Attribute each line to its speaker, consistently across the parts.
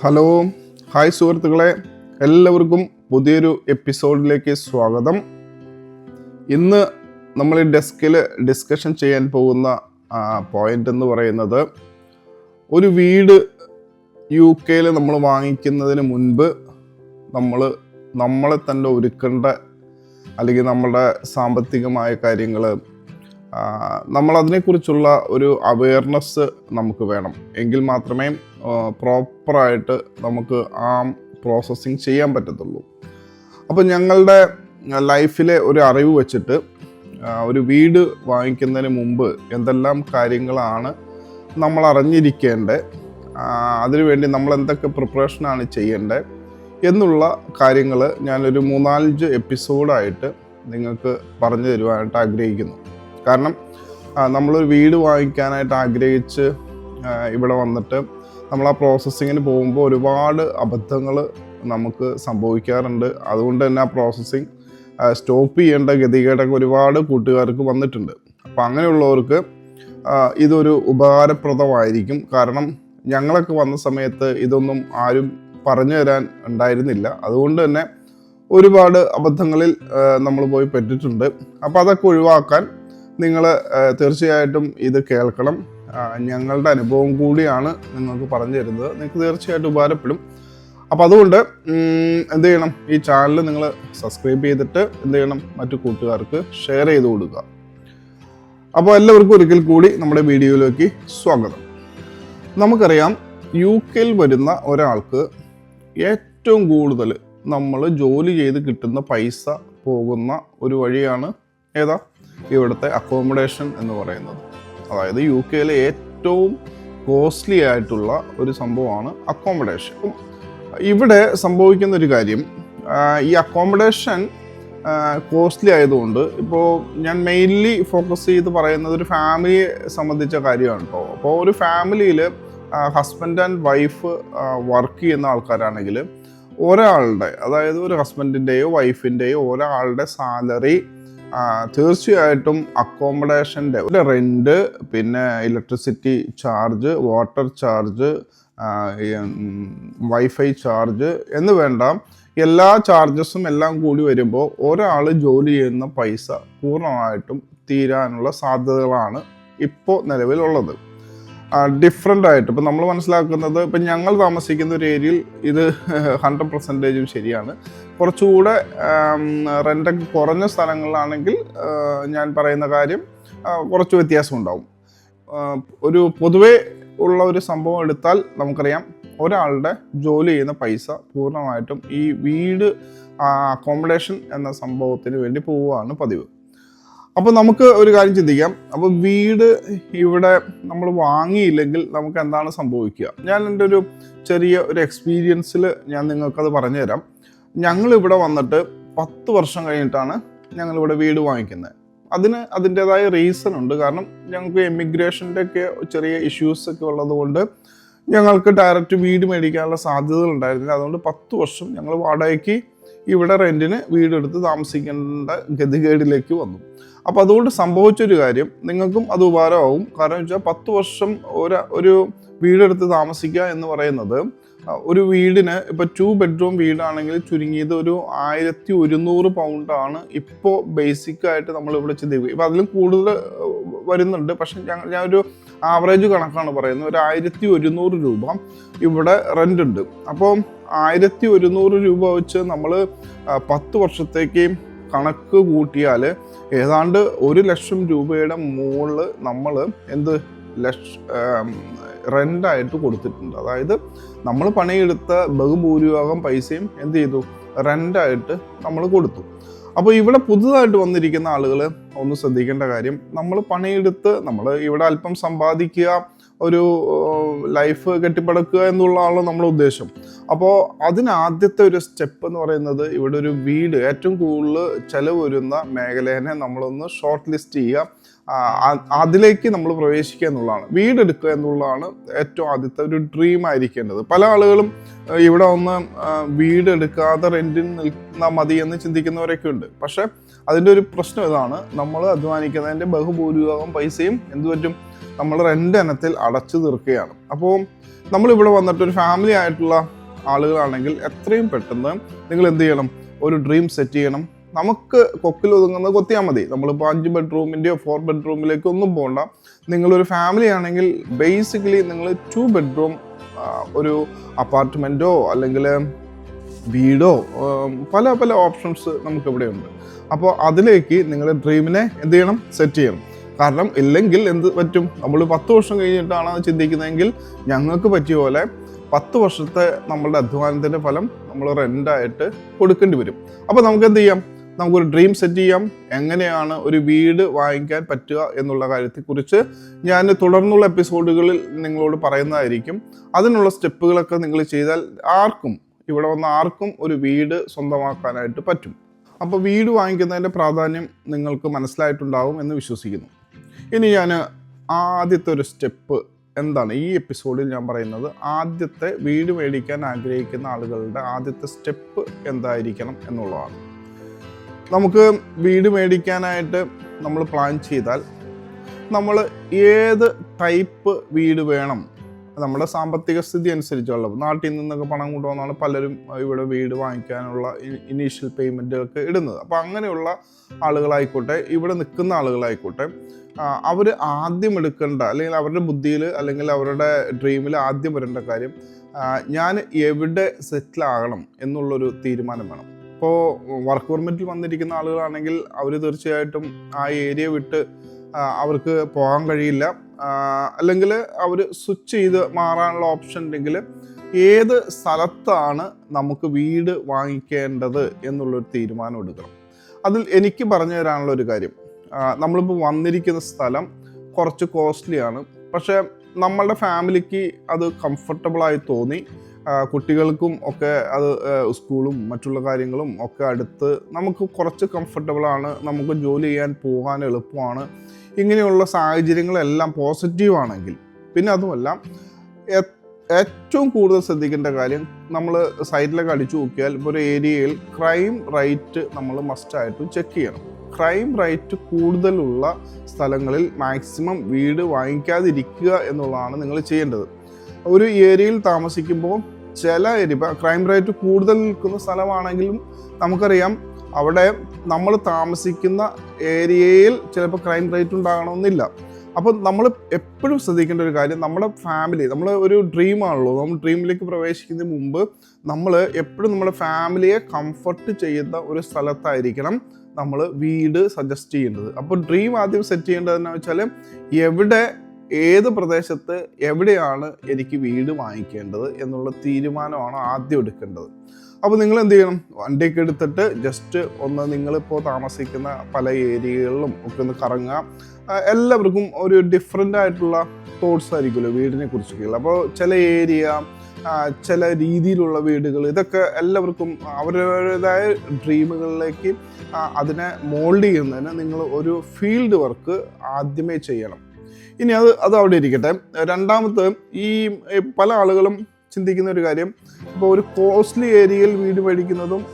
Speaker 1: Hello. Hi സുഹൃത്തുക്കളെ. എല്ലാവർക്കും പുതിയൊരു എപ്പിസോഡിലേക്ക് സ്വാഗതം. ഇന്ന് നമ്മൾ ഈ ഡെസ്കിൽ ഡിസ്കഷൻ ചെയ്യാൻ പോകുന്ന പോയിന്റ് എന്ന് പറയുന്നത് ഒരു വീട് യു കെയിൽ നമ്മൾ വാങ്ങിക്കുന്നതിന് മുൻപ് നമ്മൾ നമ്മളെ തന്നെ ഒരുക്കേണ്ട അല്ലെങ്കിൽ നമ്മുടെ സാമ്പത്തികമായ കാര്യങ്ങൾ നമ്മളതിനെക്കുറിച്ചുള്ള ഒരു അവയർനെസ് നമുക്ക് വേണം. എങ്കിൽ മാത്രമേ പ്രോപ്പറായിട്ട് നമുക്ക് ആ പ്രോസസ്സിങ് ചെയ്യാൻ പറ്റത്തുള്ളൂ. അപ്പോൾ ഞങ്ങളുടെ ലൈഫിലെ ഒരു അറിവ് വെച്ചിട്ട് ഒരു വീട് വാങ്ങിക്കുന്നതിന് മുമ്പ് എന്തെല്ലാം കാര്യങ്ങളാണ് നമ്മൾ അറിഞ്ഞിരിക്കേണ്ടത് അതിനുവേണ്ടി നമ്മൾ എന്തൊക്കെ പ്രിപ്പറേഷനാണ് ചെയ്യേണ്ടത് എന്നുള്ള കാര്യങ്ങൾ ഞാനൊരു മൂന്നാലഞ്ച് എപ്പിസോഡായിട്ട് നിങ്ങൾക്ക് പറഞ്ഞു തരുവാനായിട്ട് ആഗ്രഹിക്കുന്നു. കാരണം നമ്മളൊരു വീട് വാങ്ങിക്കാനായിട്ട് ആഗ്രഹിച്ച് ഇവിടെ വന്നിട്ട് നമ്മൾ ആ പ്രോസസ്സിങ്ങിന് പോകുമ്പോൾ ഒരുപാട് അബദ്ധങ്ങൾ നമുക്ക് സംഭവിക്കാറുണ്ട്. അതുകൊണ്ട് തന്നെ ആ പ്രോസസ്സിങ് സ്റ്റോപ്പ് ചെയ്യേണ്ട ഗതികേടൊക്കെ ഒരുപാട് കൂട്ടുകാർക്ക് വന്നിട്ടുണ്ട്. അപ്പം അങ്ങനെയുള്ളവർക്ക് ഇതൊരു ഉപകാരപ്രദമായിരിക്കും. കാരണം ഞങ്ങളൊക്കെ വന്ന സമയത്ത് ഇതൊന്നും ആരും പറഞ്ഞു തരാൻ ഉണ്ടായിരുന്നില്ല. അതുകൊണ്ട് തന്നെ ഒരുപാട് അബദ്ധങ്ങളിൽ നമ്മൾ പോയി പെട്ടിട്ടുണ്ട്. അപ്പോൾ അതൊക്കെ ഒഴിവാക്കാൻ നിങ്ങൾ തീർച്ചയായിട്ടും ഇത് കേൾക്കണം. ഞങ്ങളുടെ അനുഭവം കൂടിയാണ് നിങ്ങൾക്ക് പറഞ്ഞു തരുന്നത്. നിങ്ങൾക്ക് തീർച്ചയായിട്ടും ഉപകാരപ്പെടും. അപ്പം അതുകൊണ്ട് എന്ത് ചെയ്യണം? ഈ ചാനൽ നിങ്ങൾ സബ്സ്ക്രൈബ് ചെയ്തിട്ട് എന്ത് ചെയ്യണം? മറ്റു കൂട്ടുകാർക്ക് ഷെയർ ചെയ്ത് കൊടുക്കുക. അപ്പോൾ എല്ലാവർക്കും ഒരിക്കൽ കൂടി നമ്മുടെ വീഡിയോയിലേക്ക് സ്വാഗതം. നമുക്കറിയാം യു കെയിൽ വരുന്ന ഒരാൾക്ക് ഏറ്റവും കൂടുതൽ നമ്മൾ ജോലി ചെയ്ത് കിട്ടുന്ന പൈസ പോകുന്ന ഒരു വഴിയാണ് ഏതാ? ഇവിടുത്തെ അക്കോമഡേഷൻ എന്ന് പറയുന്നത്. അതായത് യു കെയിലെ ഏറ്റവും കോസ്റ്റ്ലി ആയിട്ടുള്ള ഒരു സംഭവമാണ് അക്കോമഡേഷൻ ഇവിടെ സംഭവിക്കുന്ന ഒരു കാര്യം ഈ അക്കോമഡേഷൻ കോസ്റ്റ്ലി ആയതുകൊണ്ട് ഇപ്പോൾ ഞാൻ മെയിൻലി ഫോക്കസ് ചെയ്ത് പറയുന്നത് ഒരു ഫാമിലിയെ സംബന്ധിച്ച കാര്യമാണ് കേട്ടോ അപ്പോൾ ഒരു ഫാമിലിയിൽ ഹസ്ബൻഡ് ആൻഡ് വൈഫ് വർക്ക് ചെയ്യുന്ന ആൾക്കാരാണെങ്കിൽ ഒരാളുടെ അതായത് ഒരു ഹസ്ബൻഡിന്റെയോ വൈഫിന്റെയോ ഒരാളുടെ സാലറി തീർച്ചയായിട്ടും അക്കോമഡേഷന്റെ റെന്റ് പിന്നെ electricity charge water charge wifi charge എന്ന് വേണ്ട. എല്ലാ ചാർജസും എല്ലാം കൂടി വരുമ്പോൾ ഒരാൾ ജോലി ചെയ്യുന്ന പൈസ പൂർണമായിട്ടും തീരാനുള്ള സാധ്യതകളാണ് ഇപ്പോൾ നിലവിലുള്ളത്. ഡിഫറെന്റ് ആയിട്ട്. ഇപ്പം നമ്മൾ മനസ്സിലാക്കുന്നത് ഇപ്പം ഞങ്ങൾ താമസിക്കുന്ന ഒരു ഏരിയയിൽ ഇത് ഹൺഡ്രഡ് പെർസെന്റേജും ശരിയാണ്. കുറച്ചുകൂടെ റെന്റൊക്കെ കുറഞ്ഞ സ്ഥലങ്ങളിലാണെങ്കിൽ ഞാൻ പറയുന്ന കാര്യം കുറച്ച് വ്യത്യാസം ഉണ്ടാവും. ഒരു പൊതുവേ ഉള്ള ഒരു സംഭവം എടുത്താൽ നമുക്കറിയാം ഒരാളുടെ ജോലി ചെയ്യുന്ന പൈസ പൂർണമായിട്ടും ഈ വീട് അക്കോമഡേഷൻ എന്ന സംഭവത്തിന് വേണ്ടി പോവുകയാണ് പതിവ്. അപ്പോൾ നമുക്ക് ഒരു കാര്യം ചിന്തിക്കാം. അപ്പോൾ വീട് ഇവിടെ നമ്മൾ വാങ്ങിയില്ലെങ്കിൽ നമുക്ക് എന്താണ് സംഭവിക്കുക? ഞാൻ എന്റെ ഒരു ചെറിയ ഒരു എക്സ്പീരിയൻസിൽ ഞാൻ നിങ്ങൾക്കത് പറഞ്ഞു തരാം ഞങ്ങൾ ഇവിടെ വന്നിട്ട് പത്ത് വർഷം കഴിഞ്ഞിട്ടാണ് ഞങ്ങൾ ഇവിടെ വീട് വാങ്ങിക്കുന്നത്. അതിന് അതിന്റെതായ റീസൺ ഉണ്ട്. കാരണം ഞങ്ങൾക്ക് എമിഗ്രേഷന്റെ ഒക്കെ ചെറിയ ഇഷ്യൂസ് ഒക്കെ ഉള്ളത് കൊണ്ട് ഞങ്ങൾക്ക് ഡയറക്റ്റ് വീട് മേടിക്കാനുള്ള സാധ്യതകൾ ഉണ്ടായിരുന്നില്ല. അതുകൊണ്ട് പത്ത് വർഷം ഞങ്ങൾ വാടകയ്ക്ക് ഇവിടെ റെന്റിന് വീടെടുത്ത് താമസിക്കേണ്ട ഗതികേടിലേക്ക് വന്നു. അപ്പോൾ അതുകൊണ്ട് സംഭവിച്ചൊരു കാര്യം നിങ്ങൾക്കും അത് ഉപകാരമാവും. കാരണം വെച്ചാൽ പത്ത് വർഷം ഒരു ഒരു വീടെടുത്ത് താമസിക്കുക എന്ന് പറയുന്നത് ഒരു വീടിന് ഇപ്പോൾ ടു ബെഡ്റൂം വീടാണെങ്കിൽ ചുരുങ്ങിയത് ഒരു ആയിരത്തി ഒരുന്നൂറ് പൗണ്ടാണ് ഇപ്പോൾ ബേസിക് ആയിട്ട് നമ്മൾ ഇവിടെ ചിന്തിക്കുക ഇപ്പം അതിലും കൂടുതൽ വരുന്നുണ്ട്. പക്ഷെ ഞാൻ ഒരു ആവറേജ് കണക്കാണ് പറയുന്നത്. ഒരു ആയിരത്തി ഒരുന്നൂറ് രൂപ ഇവിടെ റെന്റ് ഉണ്ട്. അപ്പോൾ ആയിരത്തി ഒരുന്നൂറ് രൂപ വെച്ച് നമ്മൾ പത്ത് വർഷത്തേക്ക് കണക്ക് കൂട്ടിയാൽ ഏതാണ്ട് ഒരു ലക്ഷം രൂപയുടെ മുകളിൽ നമ്മൾ എന്ത് ലക്ഷ റെന്റായിട്ട് കൊടുത്തിട്ടുണ്ട്. അതായത് നമ്മൾ പണിയെടുത്ത ബഹുഭൂരിഭാഗം പൈസയും എന്ത് ചെയ്തു? റെന്റായിട്ട് നമ്മൾ കൊടുത്തു. അപ്പോൾ ഇവിടെ പുതുതായിട്ട് വന്നിരിക്കുന്ന ആളുകൾ ഒന്ന് ശ്രദ്ധിക്കേണ്ട കാര്യം നമ്മൾ പണിയെടുത്ത് നമ്മൾ ഇവിടെ അല്പം സമ്പാദിക്കുക ഒരു ലൈഫ് കെട്ടിപ്പടുക്കുക എന്നുള്ളതാണ് നമ്മുടെ ഉദ്ദേശം. അപ്പോൾ അതിനാദ്യത്തെ ഒരു സ്റ്റെപ്പ് എന്ന് പറയുന്നത് ഇവിടെ ഒരു വീട് ഏറ്റവും കൂടുതൽ ചെലവ് വരുന്ന മേഖലേനെ നമ്മളൊന്ന് ഷോർട്ട് ലിസ്റ്റ് ചെയ്യുക. അതിലേക്ക് നമ്മൾ പ്രവേശിക്കുക എന്നുള്ളതാണ്. വീടെടുക്കുക എന്നുള്ളതാണ് ഏറ്റവും ആദ്യത്തെ ഒരു ഡ്രീം ആയിരിക്കേണ്ടത്. പല ആളുകളും ഇവിടെ ഒന്ന് വീടെടുക്കാതെ റെന്റിന് നിൽക്കുന്ന മതി എന്ന് ചിന്തിക്കുന്നവരൊക്കെ ഉണ്ട്. പക്ഷേ അതിന്റെ ഒരു പ്രശ്നം ഇതാണ്. നമ്മൾ അധ്വാനിക്കുന്നതിന്റെ ബഹുഭൂരിഭാഗം പൈസയും എന്തു പറ്റും? നമ്മൾ റെന്റ് ഇനത്തിൽ അടച്ചു തീർക്കുകയാണ്. അപ്പോൾ നമ്മളിവിടെ വന്നിട്ട് ഒരു ഫാമിലി ആയിട്ടുള്ള ആളുകളാണെങ്കിൽ എത്രയും പെട്ടെന്ന് നിങ്ങൾ എന്ത് ചെയ്യണം? ഒരു ഡ്രീം സെറ്റ് ചെയ്യണം. നമുക്ക് കൊക്കിൽ ഒതുങ്ങുന്നത് കൊത്തിയാൽ മതി. നമ്മളിപ്പോൾ അഞ്ച് ബെഡ്റൂമിന്റെയോ ഫോർ ബെഡ്റൂമിലേക്കോ ഒന്നും പോകണ്ട നിങ്ങളൊരു ഫാമിലി ആണെങ്കിൽ ബേസിക്കലി നിങ്ങൾ ടു ബെഡ്റൂം ഒരു അപ്പാർട്ട്മെന്റോ അല്ലെങ്കിൽ വീടോ പല പല ഓപ്ഷൻസ് നമുക്കിവിടെ ഉണ്ട് അപ്പോൾ അതിലേക്ക് നിങ്ങളുടെ ഡ്രീമിനെ എന്ത് ചെയ്യണം? സെറ്റ് ചെയ്യണം. കാരണം ഇല്ലെങ്കിൽ എന്ത് പറ്റും? നമ്മൾ പത്ത് വർഷം കഴിഞ്ഞിട്ടാണ് അത് ചിന്തിക്കുന്നതെങ്കിൽ ഞങ്ങൾക്ക് പറ്റിയ പോലെ പത്ത് വർഷത്തെ നമ്മളുടെ അധ്വാനത്തിന്റെ ഫലം നമ്മൾ റെന്റായിട്ട് കൊടുക്കേണ്ടി വരും. അപ്പോൾ നമുക്ക് എന്ത് ചെയ്യാം? നമുക്കൊരു ഡ്രീം സെറ്റ് ചെയ്യാം. എങ്ങനെയാണ് ഒരു വീട് വാങ്ങിക്കാൻ പറ്റുക എന്നുള്ള കാര്യത്തെക്കുറിച്ച് ഞാൻ തുടർന്നുള്ള എപ്പിസോഡുകളിൽ നിങ്ങളോട് പറയുന്നതായിരിക്കും. അതിനുള്ള സ്റ്റെപ്പുകളൊക്കെ നിങ്ങൾ ചെയ്താൽ ആർക്കും ഇവിടെ വന്ന ആർക്കും ഒരു വീട് സ്വന്തമാക്കാനായിട്ട് പറ്റും. അപ്പോൾ വീട് വാങ്ങിക്കുന്നതിന്റെ പ്രാധാന്യം നിങ്ങൾക്ക് മനസ്സിലായിട്ടുണ്ടാവും എന്ന് വിശ്വസിക്കുന്നു. ഇനി ഞാൻ ആദ്യത്തെ ഒരു സ്റ്റെപ്പ് എന്താണ്? ഈ എപ്പിസോഡിൽ ഞാൻ പറയുന്നത് ആദ്യത്തെ വീട് മേടിക്കാൻ ആഗ്രഹിക്കുന്ന ആളുകളുടെ ആദ്യത്തെ സ്റ്റെപ്പ് എന്തായിരിക്കണം എന്നുള്ളതാണ്. നമുക്ക് വീട് മേടിക്കാനായിട്ട് നമ്മൾ പ്ലാൻ ചെയ്താൽ നമ്മൾ ഏത് ടൈപ്പ് വീട് വേണം? നമ്മുടെ സാമ്പത്തിക സ്ഥിതി അനുസരിച്ചുള്ള നാട്ടിൽ നിന്നൊക്കെ പണം കൊണ്ടുവന്നാണ് പലരും ഇവിടെ വീട് വാങ്ങിക്കാനുള്ള ഇനീഷ്യൽ പേയ്മെന്റുകൾക്ക് ഇടുന്നത്. അപ്പോൾ അങ്ങനെയുള്ള ആളുകളായിക്കോട്ടെ ഇവിടെ നിൽക്കുന്ന ആളുകളായിക്കോട്ടെ അവർ ആദ്യം എടുക്കേണ്ട അല്ലെങ്കിൽ അവരുടെ ബുദ്ധിയിൽ അല്ലെങ്കിൽ അവരുടെ ഡ്രീമിൽ ആദ്യം വരേണ്ട കാര്യം ഞാൻ എവിടെ സെറ്റിൽ ആകണം എന്നുള്ളൊരു തീരുമാനം വേണം. ഇപ്പോൾ വർക്ക് പെർമിറ്റിൽ വന്നിരിക്കുന്ന ആളുകളാണെങ്കിൽ അവർ തീർച്ചയായിട്ടും ആ ഏരിയ വിട്ട് അവർക്ക് പോകാൻ കഴിയില്ല. അല്ലെങ്കിൽ അവർ സ്വിച്ച് ചെയ്ത് മാറാനുള്ള ഓപ്ഷൻ ഉണ്ടെങ്കിൽ ഏത് സ്ഥലത്താണ് നമുക്ക് വീട് വാങ്ങിക്കേണ്ടത് എന്നുള്ളൊരു തീരുമാനം എടുക്കണം. അതിൽ എനിക്ക് പറഞ്ഞു തരാനുള്ള ഒരു കാര്യം. നമ്മളിപ്പോൾ വന്നിരിക്കുന്ന സ്ഥലം കുറച്ച് കോസ്റ്റ്ലിയാണ് പക്ഷേ നമ്മളുടെ ഫാമിലിക്ക് അത് കംഫർട്ടബിളായി തോന്നി. കുട്ടികൾക്കും ഒക്കെ അത് സ്കൂളും മറ്റുള്ള കാര്യങ്ങളും ഒക്കെ അടുത്ത് നമുക്ക് കുറച്ച് കംഫർട്ടബിളാണ് നമുക്ക് ജോലി ചെയ്യാൻ പോകാൻ എളുപ്പമാണ്. ഇങ്ങനെയുള്ള സാഹചര്യങ്ങളെല്ലാം പോസിറ്റീവാണെങ്കിൽ പിന്നെ അതുമല്ല ഏറ്റവും കൂടുതൽ ശ്രദ്ധിക്കേണ്ട കാര്യം നമ്മൾ സൈഡിലൊക്കെ അടിച്ചു നോക്കിയാൽ ഇപ്പോൾ ഒരു ഏരിയയിൽ ക്രൈം റേറ്റ് നമ്മൾ മസ്റ്റായിട്ട് ചെക്ക് ചെയ്യണം. ക്രൈം റേറ്റ് കൂടുതലുള്ള സ്ഥലങ്ങളിൽ മാക്സിമം വീട് വാങ്ങിക്കാതിരിക്കുക എന്നുള്ളതാണ് നിങ്ങൾ ചെയ്യേണ്ടത്. ഒരു ഏരിയയിൽ താമസിക്കുമ്പോൾ ചില ഏരിയ ക്രൈം റേറ്റ് കൂടുതൽ നിൽക്കുന്ന സ്ഥലമാണെങ്കിലും നമുക്കറിയാം അവിടെ നമ്മൾ താമസിക്കുന്ന ഏരിയയിൽ ചിലപ്പോൾ ക്രൈം റേറ്റ് ഉണ്ടാകണമെന്നില്ല. അപ്പോൾ നമ്മൾ എപ്പോഴും ശ്രദ്ധിക്കേണ്ട ഒരു കാര്യം നമ്മുടെ ഫാമിലി നമ്മൾ ഒരു ഡ്രീമാണല്ലോ നമ്മൾ ഡ്രീമിലേക്ക് പ്രവേശിക്കുന്നതിന് മുമ്പ് നമ്മൾ എപ്പോഴും നമ്മുടെ ഫാമിലിയെ കംഫർട്ട് ചെയ്യുന്ന ഒരു സ്ഥലത്തായിരിക്കണം നമ്മൾ വീട് സജസ്റ്റ് ചെയ്യേണ്ടത്. അപ്പോൾ ഡ്രീം ആദ്യം സെറ്റ് ചെയ്യേണ്ടതെന്ന് വെച്ചാൽ എവിടെ ഏത് പ്രദേശത്ത് എവിടെയാണ് എനിക്ക് വീട് വാങ്ങിക്കേണ്ടത് എന്നുള്ള തീരുമാനമാണ് ആദ്യം എടുക്കേണ്ടത്. അപ്പോൾ നിങ്ങൾ എന്ത് ചെയ്യണം? വണ്ടിയൊക്കെ എടുത്തിട്ട് ജസ്റ്റ് ഒന്ന് നിങ്ങളിപ്പോൾ താമസിക്കുന്ന പല ഏരിയകളിലും ഒക്കെ ഒന്ന് കറങ്ങുക എല്ലാവർക്കും ഒരു ഡിഫറെന്റ് ആയിട്ടുള്ള തോട്ട്സ് ആയിരിക്കുമല്ലോ വീടിനെ കുറിച്ചൊക്കെയുള്ള. അപ്പോൾ ചില ഏരിയ ചില രീതിയിലുള്ള വീടുകൾ ഇതൊക്കെ എല്ലാവർക്കും അവരവരുടേതായ ഡ്രീമുകളിലേക്ക് അതിനെ മോൾഡ് ചെയ്യുന്നതിന് നിങ്ങൾ ഒരു ഫീൽഡ് വർക്ക് ആദ്യമേ ചെയ്യണം. ഇനി അത് അത് അവിടെ ഇരിക്കട്ടെ. രണ്ടാമത് ഈ പല ആളുകളും ചിന്തിക്കുന്ന ഒരു കാര്യം. ഇപ്പോൾ ഒരു കോസ്റ്റ്ലി ഏരിയയിൽ വീട് മേടിക്കുന്നതും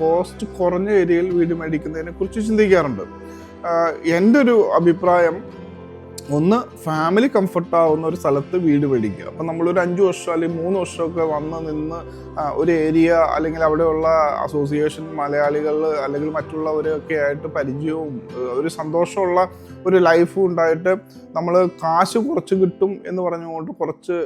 Speaker 1: കോസ്റ്റ് കുറഞ്ഞ ഏരിയയിൽ വീട് മേടിക്കുന്നതിനെ കുറിച്ച് ചിന്തിക്കാറുണ്ട്. എന്റെ ഒരു അഭിപ്രായം ഒന്ന് ഫാമിലി കംഫർട്ട് ആവുന്ന ഒരു സ്ഥലത്ത് വീട് മേടിക്കുക. അപ്പം നമ്മളൊരു അഞ്ച് വർഷം അല്ലെങ്കിൽ മൂന്ന് വർഷമൊക്കെ വന്ന് നിന്ന് ഒരു ഏരിയ അല്ലെങ്കിൽ അവിടെയുള്ള അസോസിയേഷൻ മലയാളികൾ അല്ലെങ്കിൽ മറ്റുള്ളവരൊക്കെ ആയിട്ട് പരിചയവും ഒരു സന്തോഷമുള്ള ഒരു ലൈഫും ഉണ്ടായിട്ട് നമ്മൾ കാശ് കുറച്ച് കിട്ടും എന്ന് പറഞ്ഞുകൊണ്ട് കുറച്ച്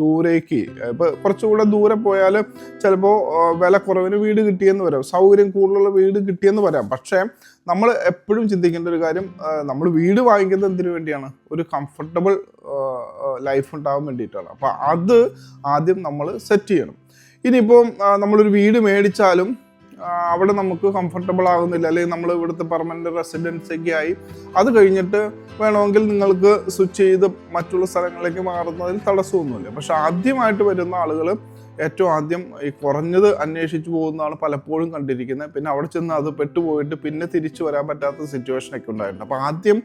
Speaker 1: ദൂരേക്ക് ഇപ്പോൾ കുറച്ചുകൂടെ ദൂരെ പോയാൽ ചിലപ്പോൾ വില കുറവിന് വീട് കിട്ടിയെന്ന് വരാം സൗകര്യം കൂടുതലുള്ള വീട് കിട്ടിയെന്ന് വരാം. പക്ഷേ നമ്മൾ എപ്പോഴും ചിന്തിക്കേണ്ട ഒരു കാര്യം നമ്മൾ വീട് വാങ്ങിക്കുന്നത് എന്തിനു വേണ്ടിയാണ്? ഒരു കംഫർട്ടബിൾ ലൈഫ് ഉണ്ടാകാൻ വേണ്ടിയിട്ടാണ്. അപ്പോൾ അത് ആദ്യം നമ്മൾ സെറ്റ് ചെയ്യണം. ഇനിയിപ്പോൾ നമ്മളൊരു വീട് മേടിച്ചാലും അവിടെ നമുക്ക് കംഫർട്ടബിൾ ആകുന്നില്ല അല്ലെങ്കിൽ നമ്മൾ ഇവിടുത്തെ പെർമനന്റ് റെസിഡൻസ് ഒക്കെ ആയി. അത് കഴിഞ്ഞിട്ട് വേണമെങ്കിൽ നിങ്ങൾക്ക് സ്വിച്ച് ചെയ്ത് മറ്റുള്ള സ്ഥലങ്ങളിലേക്ക് മാറുന്നതിൽ തടസ്സമൊന്നുമില്ല. പക്ഷെ ആദ്യമായിട്ട് വരുന്ന ആളുകൾ ഏറ്റവും ആദ്യം ഈ കുറഞ്ഞത് അന്വേഷിച്ച് പോകുന്നതാണ് പലപ്പോഴും കണ്ടിരിക്കുന്നത്. പിന്നെ അവിടെ ചെന്ന് അത് പെട്ടുപോയിട്ട് പിന്നെ തിരിച്ചു വരാൻ പറ്റാത്ത സിറ്റുവേഷൻ ഒക്കെ ഉണ്ടായിട്ടുണ്ട്. അപ്പോൾ ആദ്യം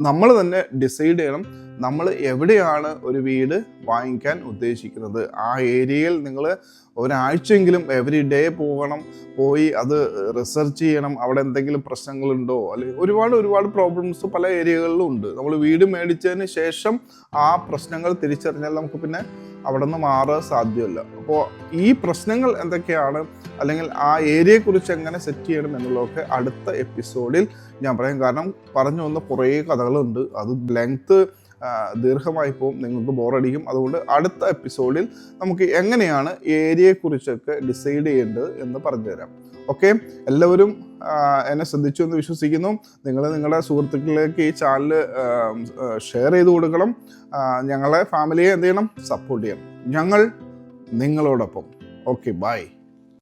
Speaker 1: നമ്മൾ തന്നെ ഡിസൈഡ് ചെയ്യണം നമ്മൾ എവിടെയാണ് ഒരു വീട് വാങ്ങിക്കാൻ ഉദ്ദേശിക്കുന്നത്. ആ ഏരിയയിൽ നിങ്ങൾ ഒരാഴ്ചയെങ്കിലും എവറി ഡേ പോകണം പോയി അത് റിസർച്ച് ചെയ്യണം. അവിടെ എന്തെങ്കിലും പ്രശ്നങ്ങളുണ്ടോ? അല്ലെങ്കിൽ ഒരുപാട് ഒരുപാട് പ്രോബ്ലംസ് പല ഏരിയകളിലും ഉണ്ട്. നമ്മൾ വീട് മേടിച്ചതിന് ശേഷം ആ പ്രശ്നങ്ങൾ തിരിച്ചറിഞ്ഞാൽ നമുക്ക് പിന്നെ അവിടെ നിന്ന് മാറാൻ സാധ്യമല്ല. അപ്പോൾ ഈ പ്രശ്നങ്ങൾ എന്തൊക്കെയാണ്? അല്ലെങ്കിൽ ആ ഏരിയയെക്കുറിച്ച് എങ്ങനെ സെറ്റ് ചെയ്യണം എന്നുള്ളതൊക്കെ അടുത്ത എപ്പിസോഡിൽ ഞാൻ പറയാം. കാരണം പറഞ്ഞു വന്ന കുറേ കഥകളുണ്ട്. അത് ലെങ്ത്ത് ദീർഘമായി പോകും. നിങ്ങൾക്ക് ബോറടിക്കും. അതുകൊണ്ട് അടുത്ത എപ്പിസോഡിൽ നമുക്ക് എങ്ങനെയാണ് ഏരിയയെക്കുറിച്ചൊക്കെ ഡിസൈഡ് ചെയ്യേണ്ടത് എന്ന് പറഞ്ഞുതരാം. ഓക്കെ? എല്ലാവരും എന്നെ ശ്രദ്ധിച്ചു എന്ന് വിശ്വസിക്കുന്നു. നിങ്ങൾ നിങ്ങളുടെ സുഹൃത്തുക്കളിലേക്ക് ഈ ചാനൽ ഷെയർ ചെയ്ത് കൊടുക്കണം. ഞങ്ങളെ ഫാമിലിയെ എന്ത് ചെയ്യണം? സപ്പോർട്ട് ചെയ്യണം. ഞങ്ങൾ നിങ്ങളോടൊപ്പം. Okay bye